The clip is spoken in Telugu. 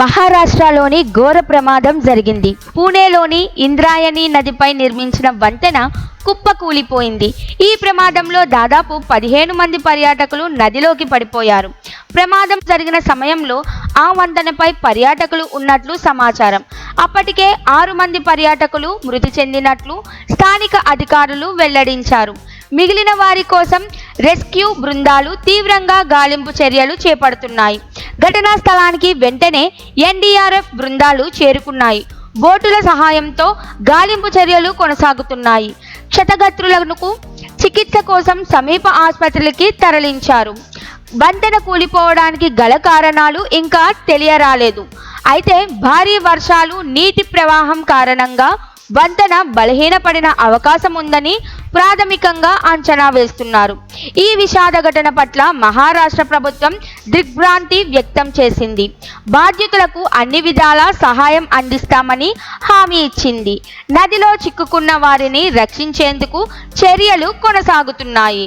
మహారాష్ట్రలోని ఘోర ప్రమాదం జరిగింది. పూణేలోని ఇంద్రాయణి నదిపై నిర్మించిన వంతెన కుప్పకూలిపోయింది. ఈ ప్రమాదంలో దాదాపు పదిహేను మంది పర్యాటకులు నదిలోకి పడిపోయారు. ప్రమాదం జరిగిన సమయంలో ఆ వంతెనపై పర్యాటకులు ఉన్నట్లు సమాచారం. అప్పటికే ఆరు మంది పర్యాటకులు మృతి చెందినట్లు స్థానిక అధికారులు వెల్లడించారు. మిగిలిన వారి కోసం రెస్క్యూ బృందాలు తీవ్రంగా గాలింపు చర్యలు చేపడుతున్నాయి. ఘటనా స్థలానికి వెంటనే ఎన్డీఆర్ఎఫ్ బృందాలు చేరుకున్నాయి. బోటుల సహాయంతో గాలింపు చర్యలు కొనసాగుతున్నాయి. క్షతగత్రులకు చికిత్స కోసం సమీప ఆసుపత్రులకి తరలించారు. వంతెన కూలిపోవడానికి గల కారణాలు ఇంకా తెలియరాలేదు. అయితే భారీ వర్షాలు నీటి ప్రవాహం కారణంగా వంతెన బలహీనపడిన అవకాశం ఉందని ప్రాథమికంగా అంచనా వేస్తున్నారు. ఈ విషాద ఘటన పట్ల మహారాష్ట్ర ప్రభుత్వం దిగ్భ్రాంతి వ్యక్తం చేసింది. బాధ్యతలకు అన్ని విధాలా సహాయం అందిస్తామని హామీ ఇచ్చింది. నదిలో చిక్కుకున్న వారిని రక్షించేందుకు చర్యలు కొనసాగుతున్నాయి.